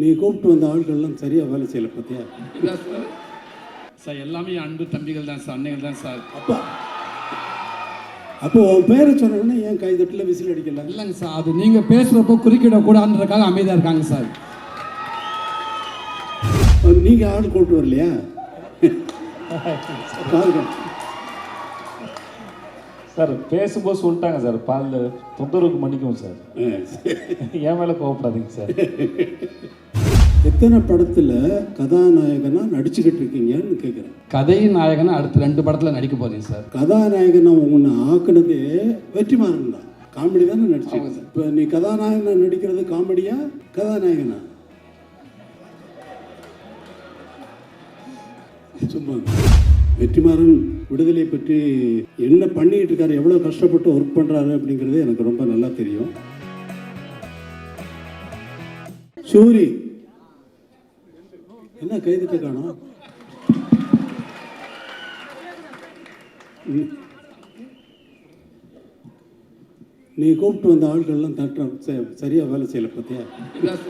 நீ கூப்பிட்டு வந்த ஆட்கள்லாம் சரியாக வேலை செய்யலை பார்த்தியா சார் சார் எல்லாமே அன்பு தம்பிகள் தான் சார் அன்னைகள் தான் சார். அப்பா. அப்போ உன் பேரை சொன்ன உடனே ஏன் கைதட்டில் விசில் அடிக்கல. இல்லைங்க சார் அது நீங்கள் பேசுகிறப்போ குறுக்கிடக்கூடாதுன்றதுக்காக அமைதியாக இருக்காங்க சார். நீங்கள் ஆள் கூப்பிட்டு வரலையா? சார் பேசும்போது சொல்லிட்டாங்க சார் பால் தொந்தரவுக்கு மன்னிக்கவும் சரி. என் மேலே கோவப்படாதீங்க சார். எத்தனை படத்தில் கதாநாயகனா நடிச்சுக்கிட்டு இருக்கீங்கன்னு கேட்குறேன் கதை நாயகனை அடுத்த ரெண்டு படத்தில் நடிக்க போறீங்க சார். கதாநாயகனை உன்னை ஆக்குனதே வெற்றிமாறன் தான். காமெடி தானே நடிச்சிருக்க இப்போ நீ கதாநாயகனா நடிக்கிறது காமெடியா கதாநாயகனா? சும்மா வெற்றிமாறன் விடுதலை பற்றி என்ன பண்ணிட்டு இருக்காரு எவ்வளோ கஷ்டப்பட்டு ஒர்க் பண்ணுறாரு அப்படிங்கிறது எனக்கு ரொம்ப நல்லா தெரியும். சூரி என்ன கைதிட்ட காணோம். நீ கூப்பிட்டு வந்த ஆட்கள்லாம் தட்டுற ச- சரியா வேலை செய்யல பார்த்தியா இதான்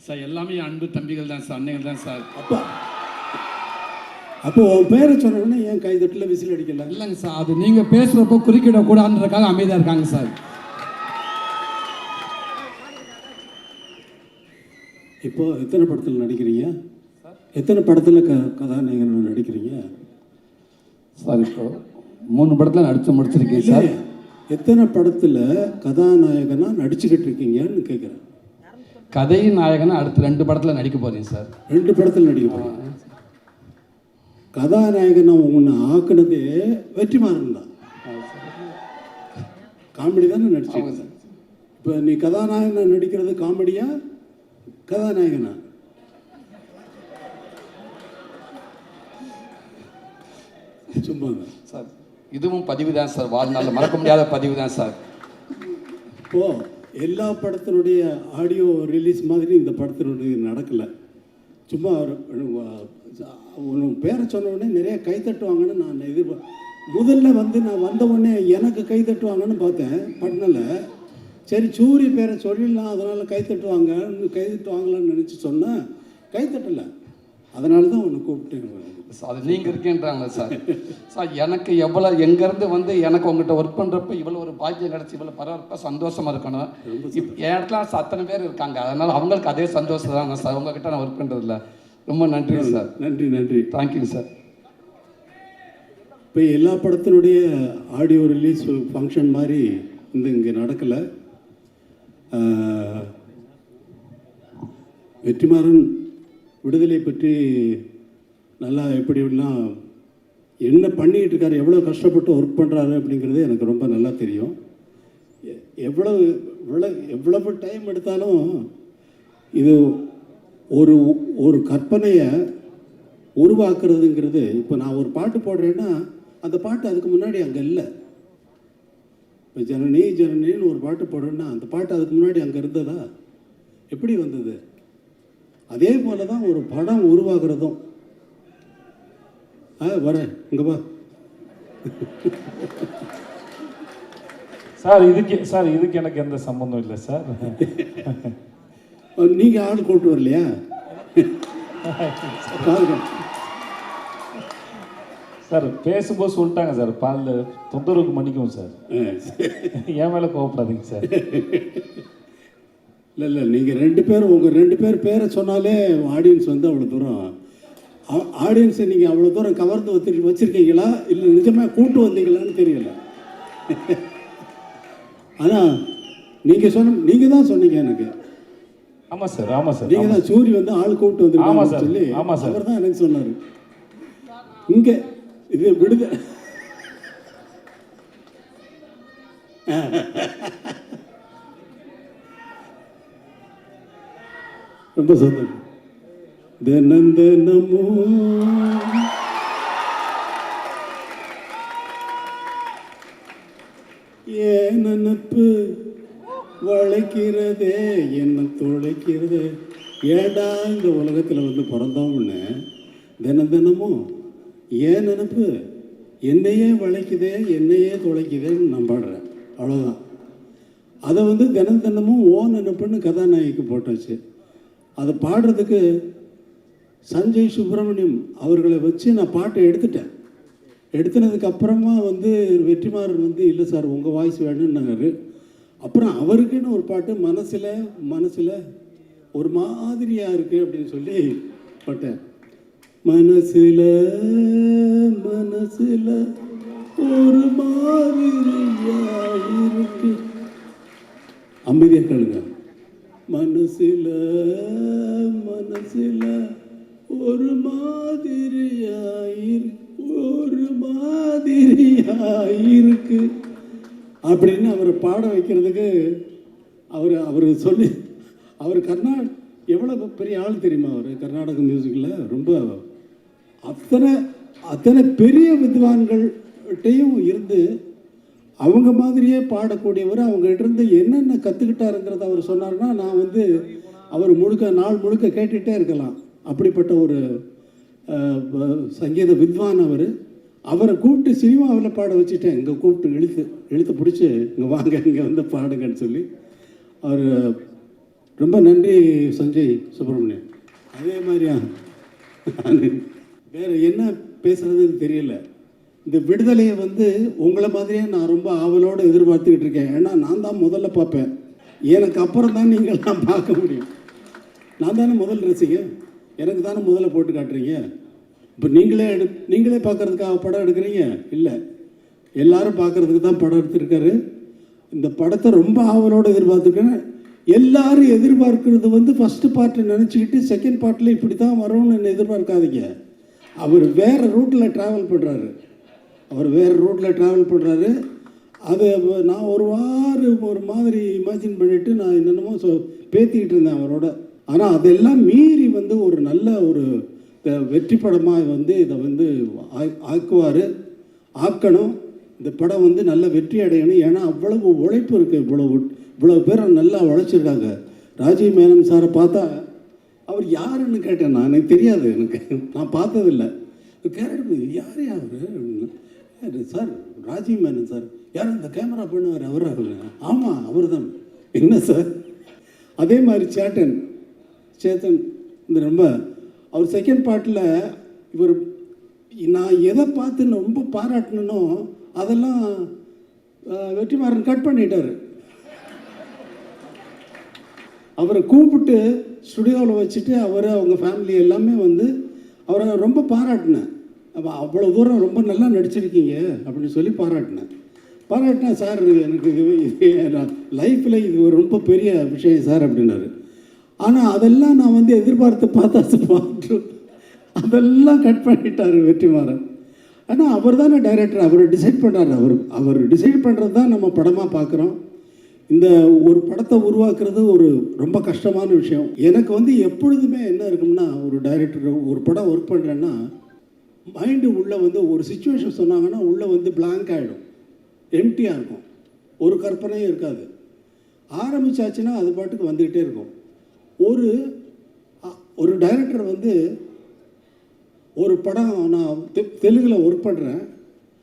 சார் எல்லாமே அன்பு தம்பிகள் தான் சார் அன்னைகள் தான் சார். அப்பா அப்போ உன் பேரை சொன்ன உடனே ஏன் கைதட்டில் விசில் அடிக்கல? இல்லைங்க சார் அது நீங்கள் பேசுகிறப்போ குறுக்கிடக்கூடாதுன்றதுக்காக அமைதியாக இருக்காங்க சார். இப்போ எத்தனை படத்தில் நடிக்கிறீங்க? எத்தனை படத்தில் க கதாநாயகன் நடிக்கிறீங்க? சார் இப்போ மூணு படத்தில் நடித்து முடிச்சிருக்கேன் சார். எத்தனை படத்தில் கதாநாயகனா நடிச்சுக்கிட்டு இருக்கீங்கன்னு கேட்குறேன் கதை நாயகனை அடுத்த ரெண்டு படத்தில் நடிக்க போறீங்க சார். ரெண்டு படத்தில் நடிக்க போறீங்க. கதாநாயகனை உன்னை ஆக்குனதே வெற்றிமாறன் தான். காமெடி தானே நடிச்சிருக்க இப்போ நீ கதாநாயகனா நடிக்கிறது காமெடியா? கதாநாயகனா? சும்மா சார் இதுவும் பதிவு தான் சார். வாழ்நாளில் மறக்க முடியாத பதிவு தான் சார். இப்போ எல்லா படத்தினுடைய ஆடியோ ரிலீஸ் மாதிரி இந்த படத்தினுடைய நடக்கலை. சும்மா உன் பேரை சொன்ன உடனே நிறைய கை தட்டுவாங்கன்னு நான் எதிர்பார்த்தேன் முதல்ல வந்து நான் வந்த உடனே எனக்கு கை தட்டுவாங்கன்னு பார்த்தேன். பண்ணல. சரி சூரிய பேரை சொல்லிடலாம் அதனால் கை தட்டுவாங்க கை தட்டுவாங்களான்னு நினச்சி சொன்னேன் கை தட்டலை. அதனால தான் உன்னை கூப்பிட்டேன். சார், அது நீங்கள் இருக்கேன்றாங்களே சார். சார் எனக்கு எவ்வளோ எங்கேருந்து வந்து எனக்கு உங்கள்கிட்ட ஒர்க் பண்ணுறப்ப இவ்வளோ ஒரு பாக்கியம் கிடச்சி இவ்வளோ பரவாயில்ல சந்தோஷமாக இருக்கணும். என் இடத்துல அத்தனை பேர் இருக்காங்க. அதனால் அவங்களுக்கு அதே சந்தோஷம் தான் சார். உங்ககிட்ட நான் ஒர்க் பண்ணுறதில்ல ரொம்ப நன்றி சார். நன்றி நன்றி. Thank you sir. இப்போ எல்லா படத்தினுடைய ஆடியோ ரிலீஸ் ஃபங்க்ஷன் மாதிரி இந்த இங்கே நடக்கலை. வெற்றிமாறன் விடுதலை பற்றி நல்லா எப்படிலாம் என்ன பண்ணிகிட்டு இருக்காரு எவ்வளோ கஷ்டப்பட்டு ஒர்க் பண்ணுறாரு அப்படிங்கிறது எனக்கு ரொம்ப நல்லா தெரியும். எவ்வளவு எவ்வளவு எவ்வளவு டைம் எடுத்தாலும் இது ஒரு ஒரு கற்பனையை உருவாக்குறதுங்கிறது இப்போ நான் ஒரு பாட்டு போடுறேன்னா அந்த பாட்டு அதுக்கு முன்னாடி அங்கே இல்லை. இப்போ ஜனனி ஜனனின்னு ஒரு பாட்டு போடுறேன்னா அந்த பாட்டு அதுக்கு முன்னாடி அங்கே இருந்ததா? எப்படி வந்தது? அதே போல தான் ஒரு படம் உருவாகிறதும். ஆ வரேன். இங்கே வா. சார் இதுக்கு சார் இதுக்கு எனக்கு எந்த சம்மந்தம் இல்லை சார். நீங்கள் ஆள் கூப்பிட்டு வரலையா? பாருங்க சார் பேசும்போது சொல்லிட்டாங்க சார். பால் தொந்தரவுக்கு மன்னிக்கவும் சார். சரி. என் மேலே கோவப்படாதீங்க சார். இல்லை இல்லை நீங்கள் ரெண்டு பேரும் உங்கள் ரெண்டு பேர் பேரை சொன்னாலே ஆடியன்ஸ் வந்து அவ்வளோ தூரம் ஆடியன்ஸை நீங்கள் அவ்வளோ தூரம் கவர்ந்து வச்சு வச்சுருக்கீங்களா? இல்லை நிஜமாக கூட்டு வந்தீங்களான்னு தெரியல. ஆனால் நீங்கள் சொன்ன நீங்கள் தான் சொன்னீங்க எனக்கு. ஆமாம் சார் ஆமாம் சார் நீங்கள் தான் சூரி வந்து ஆள் கூப்பிட்டு வந்து சார், சொல்லி ஆமா சார். அவர் தான் எனக்கு சொன்னார். இங்கே இது விடுத ரொம்ப சந்தோஷம். தினம் தினமும் ஏன் நினப்பு வளைக்கிறதே? என்ன துளைக்கிறதே? ஏடா இந்த உலகத்தில் வந்து பிறந்தோம்னு? தினம் தினமும் ஏன் நினப்பு? என்னையே வளைக்குதே என்னையே துளைக்குதேன்னு நான் பாடுறேன். அவ்வளோதான் அதை வந்து தினம் தினமும் ஓ நினப்புன்னு கதாநாயகிக்கு போட்டாச்சு. அதை பாடுறதுக்கு சஞ்சய் சுப்பிரமணியம் அவர்களை வச்சு நான் பாட்டை எடுத்துட்டேன். எடுத்துனதுக்கு அப்புறமா வந்து வெற்றிமாறன் வந்து இல்லை சார் உங்கள் வாய்ஸ் வேணும்னாரு. அப்புறம் அவருக்குன்னு ஒரு பாட்டு மனசில் மனசில் ஒரு மாதிரியாக இருக்குது அப்படின்னு சொல்லி பாட்டேன். மனசில மனசில் ஒரு மாதிரியா இருக்கு அமைதியாக கேளுங்க. மனசில் மனசில் ஒரு மாதிரியா ஒரு மாதிரியாயிருக்கு. அப்படின்னு அவரை பாட வைக்கிறதுக்கு அவர் அவர் சொல்லி அவர் கர்நாடக எவ்வளோ பெரிய ஆள் தெரியுமா அவர்? கர்நாடக மியூசிக்கில் ரொம்ப அத்தனை அத்தனை பெரிய வித்வான்கள்கிட்டையும் இருந்து அவங்க மாதிரியே பாடக்கூடியவர் அவங்ககிட்ட இருந்து என்னென்ன கற்றுக்கிட்டாருங்கிறத அவர் சொன்னார்னா நான் வந்து அவர் முழுக்க நாள் முழுக்க கேட்டுகிட்டே இருக்கலாம். அப்படிப்பட்ட ஒரு சங்கீத வித்வான் அவர். அவரை கூப்பிட்டு சினிமாவில் பாட வச்சுட்டேன். இங்கே கூப்பிட்டு இழுத்து இழுத்து பிடிச்சி இங்கே வாங்க இங்கே வந்து பாடுங்கன்னு சொல்லி. அவர் ரொம்ப நன்றி சஞ்சய் சுப்பிரமணியன். அதே மாதிரியா? வேற என்ன பேசுறதுன்னு தெரியல. இந்த விடுதலையை வந்து உங்களை மாதிரியே நான் ரொம்ப ஆவலோடு எதிர்பார்த்துக்கிட்டு இருக்கேன். ஏன்னா நான் தான் முதல்ல பார்ப்பேன். எனக்கு அப்புறம் தான் நீங்கள் நான் பார்க்க முடியும். நான் தானே முதல் ரசிங்க எனக்கு தானே முதல்ல போட்டு காட்டுறீங்க? இப்போ நீங்களே எடு நீங்களே பார்க்குறதுக்காக படம் எடுக்கிறீங்க? இல்லை. எல்லாரும் பார்க்கறதுக்கு தான் படம் எடுத்திருக்காரு. இந்த படத்தை ரொம்ப ஆவலோடு எதிர்பார்த்துருக்கேன். எல்லாரும் எதிர்பார்க்கறது வந்து ஃபஸ்ட்டு பார்ட்டை நினச்சிக்கிட்டு செகண்ட் பார்ட்டில் இப்படி தான் வரும்னு என்ன எதிர்பார்க்காதீங்க. அவர் வேறு ரூட்டில் ட்ராவல் பண்ணுறாரு அவர் வேறு ரூட்டில் ட்ராவல் பண்ணுறாரு அது நான் ஒரு வாரம் ஒரு மாதிரி இமேஜின் பண்ணிவிட்டு நான் என்னென்னமோ சொ பேத்திக்கிட்டு இருந்தேன் அவரோட. ஆனால் அதெல்லாம் மீறி வந்து ஒரு நல்ல ஒரு வெற்றி படமாக வந்து இதை வந்து ஆக்குவார். ஆக்கணும். இந்த படம் வந்து நல்ல வெற்றி அடையணும். ஏன்னா அவ்வளவு உழைப்பு இருக்குது இவ்வளவு இவ்வளோ பேர் நல்லா உழைச்சிருக்காங்க. ராஜீவ் மேனன் சாரை பார்த்தா அவர் யாருன்னு கேட்டேன். நான் எனக்கு தெரியாது. எனக்கு நான் பார்த்ததில்ல. கேரட் யார் அவர்? Sir Rajiv Menon sir. யார்? இந்த கேமரா பண்ணுவார் அவர் ஆமாம் அவர் தான் என்ன சார்? அதே மாதிரி சேட்டன். சேத்தன் இந்த ரொம்ப அவர் செகண்ட் பார்ட்டில் இவர் நான் எதை பார்த்து ரொம்ப பாராட்டணுனோ அதெல்லாம் வெற்றிமாறன் கட் பண்ணிட்டார். அவரை கூப்பிட்டு ஸ்டுடியோவில் வச்சுட்டு அவர் அவங்க ஃபேமிலி எல்லாமே வந்து அவரை ரொம்ப பாராட்டினேன் அப்போ அவ்வளோ தூரம் ரொம்ப நல்லா நடிச்சிருக்கீங்க அப்படின்னு சொல்லி பாராட்டினேன் பாராட்டினேன் சார் எனக்கு லைஃப்பில் இது ஒரு ரொம்ப பெரிய விஷயம் சார் அப்படின்னாரு. ஆனால் அதெல்லாம் நான் வந்து எதிர்பார்த்து பார்த்தா பார்த்து அதெல்லாம் கட் பண்ணிட்டார் வெற்றிமாறன். ஆனால் அவர் தானே டைரக்டர் அவர் டிசைட் பண்ணார். அவர் அவர் டிசைட் பண்ணுறது தான் நம்ம படமாக பார்க்குறோம். இந்த ஒரு படத்தை உருவாக்குறது ஒரு ரொம்ப கஷ்டமான விஷயம். எனக்கு வந்து எப்பொழுதுமே என்ன இருக்கும்னா ஒரு டைரக்டர் ஒரு படம் ஒர்க் பண்ணுறேன்னா மைண்டு உள்ளே வந்து ஒரு சுச்சுவேஷன் சொன்னாங்கன்னா உள்ளே வந்து பிளாங்க் ஆகிடும் எம்டியாக இருக்கும். ஒரு கற்பனையும் இருக்காது. ஆரம்பிச்சாச்சுன்னா அது பாட்டுக்கு வந்துக்கிட்டே இருக்கும். ஒரு ஒரு டைரக்டர் வந்து ஒரு படம் நான் தெ- தெலுங்கில் ஒர்க் பண்ணுறேன்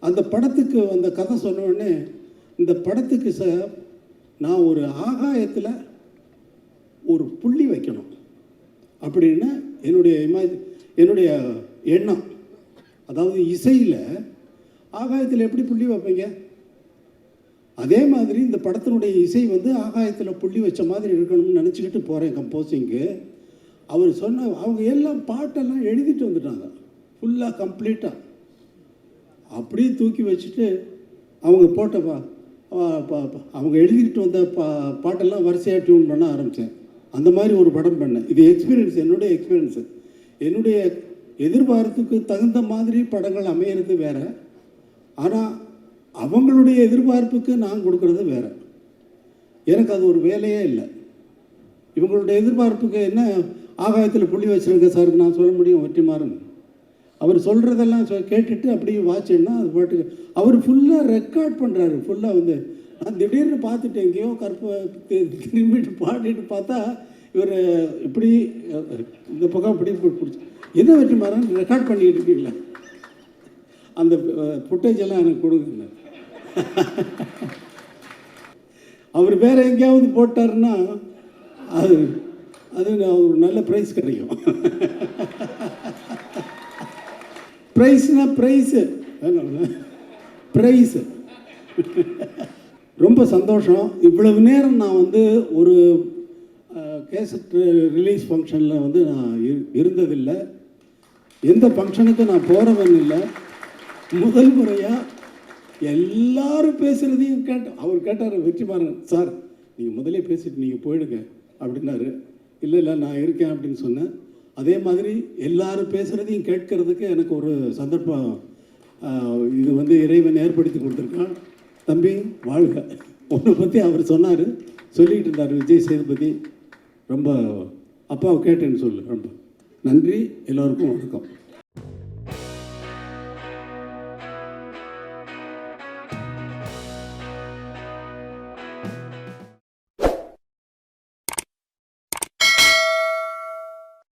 அந்த படத்துக்கு அந்த கதை சொன்ன உடனே இந்த படத்துக்கு ச நான் ஒரு ஆகாயத்தில் ஒரு புள்ளி வைக்கணும். அப்படின்னு என்னுடைய இமேஜ் என்னுடைய எண்ணம். அதாவது இசையில் ஆகாயத்தில் எப்படி புள்ளி வைப்பீங்க? அதே மாதிரி இந்த படத்தினுடைய இசை வந்து ஆகாயத்தில் புள்ளி வச்ச மாதிரி இருக்கணும்னு நினச்சிக்கிட்டு போகிறேன் கம்போசிங்க்கு அவர் சொன்ன அவங்க எல்லாம் பாட்டெல்லாம் எழுதிட்டு வந்துட்டாங்க. ஃபுல்லாக கம்ப்ளீட்டாக அப்படியே தூக்கி வச்சுட்டு அவங்க போட்டப்பா அவங்க எழுதிக்கிட்டு வந்த பா பாட்டெல்லாம் வரிசையாக டியூன் பண்ண ஆரம்பித்தேன் அந்த மாதிரி ஒரு படம் பண்ணேன். இது எக்ஸ்பீரியன்ஸ் என்னுடைய எக்ஸ்பீரியன்ஸு என்னுடைய எதிர்பார்ப்புக்கு தகுந்த மாதிரி படங்கள் அமையிறது வேற. ஆனால் அவங்களுடைய எதிர்பார்ப்புக்கு நான் கொடுக்குறது வேறு. எனக்கு அது ஒரு வேலையே இல்லை. இவங்களுடைய எதிர்பார்ப்புக்கு என்ன ஆகாயத்தில் புள்ளி வச்சிருக்க சார் நான் சொல்ல முடியும் வெற்றிமாறன். அவர் சொல்கிறதெல்லாம் சொ கேட்டுட்டு அப்படியே வாட்சேன்னா அது பாட்டுக்கு அவர் ஃபுல்லாக ரெக்கார்ட் பண்ணுறாரு ஃபுல்லாக வந்து. நான் திடீர்னு பார்த்துட்டு எங்கேயோ கற்ப திரும்பிட்டு பாடிட்டு பார்த்தா இவர் இப்படி இந்த பக்கம் இப்படி பிடிச்சி எதை வச்சு மாறன் ரெக்கார்ட் பண்ணிட்டு இருக்கீங்களா? அந்த ஃபுட்டேஜ் எல்லாம் எனக்கு கொடுங்க. அவர் வேற எங்கேயாவது போட்டாருன்னா அது அது ஒரு நல்ல ப்ரைஸ் கிடைக்கும். ப்ரைஸ்னா ப்ரைஸு ப்ரைஸு ரொம்ப சந்தோஷம். இவ்வளவு நேரம் நான் வந்து ஒரு கேசட் ரிலீஸ் ஃபங்க்ஷனில் வந்து நான் இரு- இருந்ததில்லை. எந்த ஃபங்க்ஷனுக்கும் நான் போகிறவன் இல்லை. முதல் முறையாக எல்லாரும் பேசுகிறதையும் கேட்டேன் அவர் கேட்டார் வெற்றிமாறன் சார் நீங்கள் முதலே பேசிட்டு நீங்கள் போயிடுங்க அப்படின்னாரு. இல்லை இல்லை நான் இருக்கேன் அப்படின்னு சொன்னேன். அதே மாதிரி எல்லாரும் பேசுகிறதையும் கேட்கறதுக்கு எனக்கு ஒரு சந்தர்ப்பம் இது வந்து இறைவன் ஏற்படுத்தி கொடுத்துருக்கான். தம்பி வாழ்க. உன்னை பற்றி அவர் சொன்னார். சொல்லிகிட்டு இருந்தார் விஜய் சேதுபதி. ரொம்ப அப்பாவை கேட்டேன்னு சொல்லு ரொம்ப. நன்றி. எல்லோருக்கும் வணக்கம்.